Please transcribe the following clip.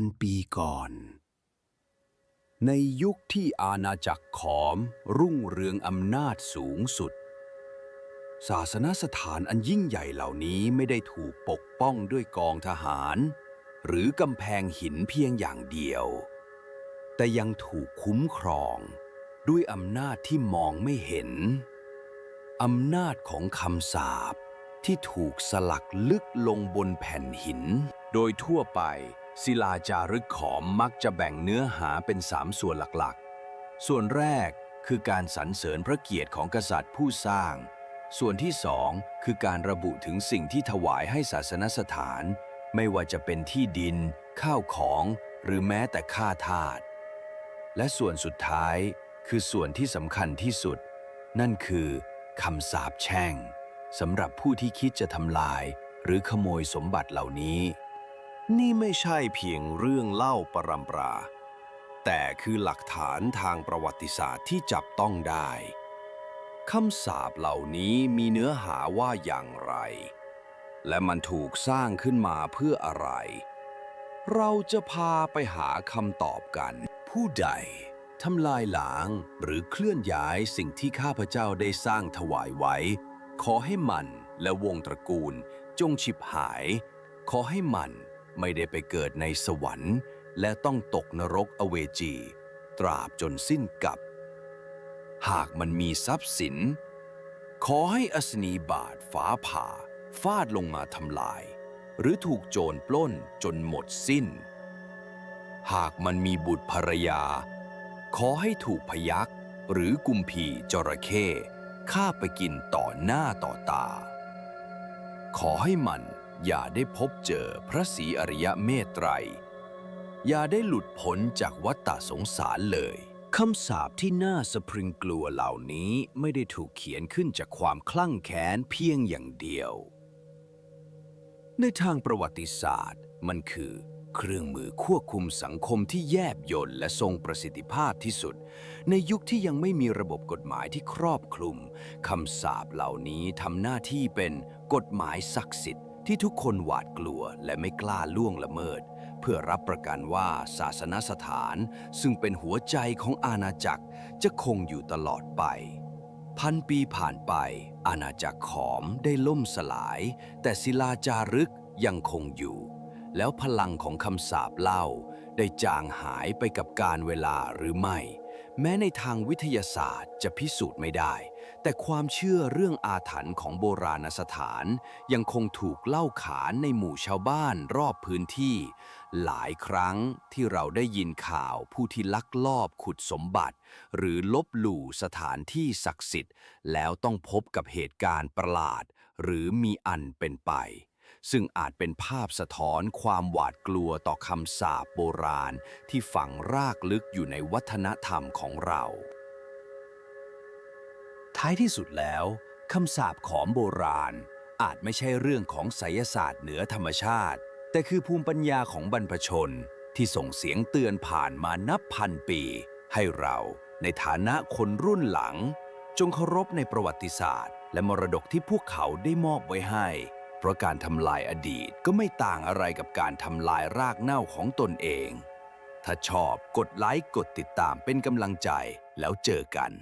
พันปีก่อน ในยุคที่อาณาจักรขอมรุ่งเรืองอำนาจสูงสุด ศาสนสถานอันยิ่งใหญ่เหล่านี้ไม่ได้ถูกปกป้องด้วยกองทหาร หรือกำแพงหินเพียงอย่างเดียว แต่ยังถูกคุ้มครอง ด้วยอำนาจที่มองไม่เห็น อำนาจของคำสาปที่ถูกสลักลึกลงบนแผ่นหิน โดยทั่วไป ศิลาจารึกขอมมักจะแบ่งเนื้อหาเป็นสามส่วนหลักๆ ส่วนแรกคือการสรรเสริญพระเกียรติของกษัตริย์ผู้สร้าง ส่วนที่สองคือการระบุถึงสิ่งที่ถวายให้ศาสนสถาน ไม่ว่าจะเป็นที่ดิน ข้าวของ หรือแม้แต่ค่าทาส และส่วนสุดท้ายคือส่วนที่สำคัญที่สุด นั่นคือคำสาปแช่งสำหรับผู้ที่คิดจะทำลาย หรือขโมยสมบัติเหล่านี้ นี่ไม่ใช่เพียงเรื่องเล่าปรำปรา แต่คือหลักฐานทางประวัติศาสตร์ที่จับต้องได้คำสาปเหล่านี้มีเนื้อหาว่าอย่างไร และมันถูกสร้างขึ้นมาเพื่ออะไร เราจะพาไปหาคำตอบกัน ผู้ใดทำลายหลางหรือเคลื่อนย้ายสิ่งที่ข้าพเจ้าได้สร้างถวายไว้ ขอให้มันและวงตระกูลจงฉิบหาย ขอให้มัน ไม่ได้ไปเกิดในสวรรค์ และต้องตกนรกอเวจี ตราบจนสิ้นกับ หากมันมีทรัพย์สิน ขอให้อสนีบาทฟ้าผ่า ฟาดลงมาทำลาย หรือถูกโจรปล้นจนหมดสิ้น หากมันมีบุตรภรรยา ขอให้ถูกพยักหรือกุมพีจระเข้ฆ่าไปกินต่อหน้าต่อตา ขอให้มัน อย่าได้พบเจอพระศรีอริยเมตไตร อย่าได้หลุดพ้นจากวัฏฏะสงสารเลยคำสาปที่น่าสะพรึงกลัวเหล่านี้ไม่ได้ถูกเขียนขึ้นจากความคลั่งแค้นเพียงอย่างเดียว ในทางประวัติศาสตร์ มันคือเครื่องมือควบคุมสังคมที่แยบยลและทรงประสิทธิภาพที่สุด ในยุคที่ยังไม่มีระบบกฎหมายที่ครอบคลุมคำสาปเหล่านี้ทำหน้าที่เป็นกฎหมายศักดิ์สิทธิ์ ที่ทุกคนหวาดกลัวและไม่กล้าล่วงละเมิด เพื่อรับประกันว่าศาสนสถาน ซึ่งเป็นหัวใจของอาณาจักรจะคงอยู่ตลอดไป พันปีผ่านไป อาณาจักรขอมได้ล่มสลาย แต่ศิลาจารึกยังคงอยู่ แล้วพลังของคำสาปเล่า ได้จางหายไปกับการเวลาหรือไม่ แม้ในทางวิทยาศาสตร์จะพิสูจน์ไม่ได้ แต่ความเชื่อเรื่องอาถรรพ์ของโบราณสถาน ยังคงถูกเล่าขานในหมู่ชาวบ้านรอบพื้นที่ หลายครั้งที่เราได้ยินข่าวผู้ที่ลักลอบขุดสมบัติ หรือลบหลู่สถานที่ศักดิ์สิทธิ์ แล้วต้องพบกับเหตุการณ์ประหลาด หรือมีอันเป็นไป ซึ่งอาจเป็นภาพสะท้อนความหวาดกลัวต่อคำสาปโบราณที่ฝังรากลึกอยู่ในวัฒนธรรมของเรา ท้ายที่สุดแล้วคำสาปขอมโบราณ อาจไม่ใช่เรื่องของไสยศาสตร์เหนือธรรมชาติ แต่คือภูมิปัญญาของบรรพชน ที่ส่งเสียงเตือนผ่านมานับพันปี ให้เราในฐานะคนรุ่นหลัง จงเคารพในประวัติศาสตร์ และมรดกที่พวกเขาได้มอบไว้ให้ เพราะการทำลายอดีตก็ไม่ต่างอะไรกับการทำลายรากเหง้าของตนเอง ถ้าชอบกดไลค์กดติดตามเป็นกำลังใจแล้วเจอกัน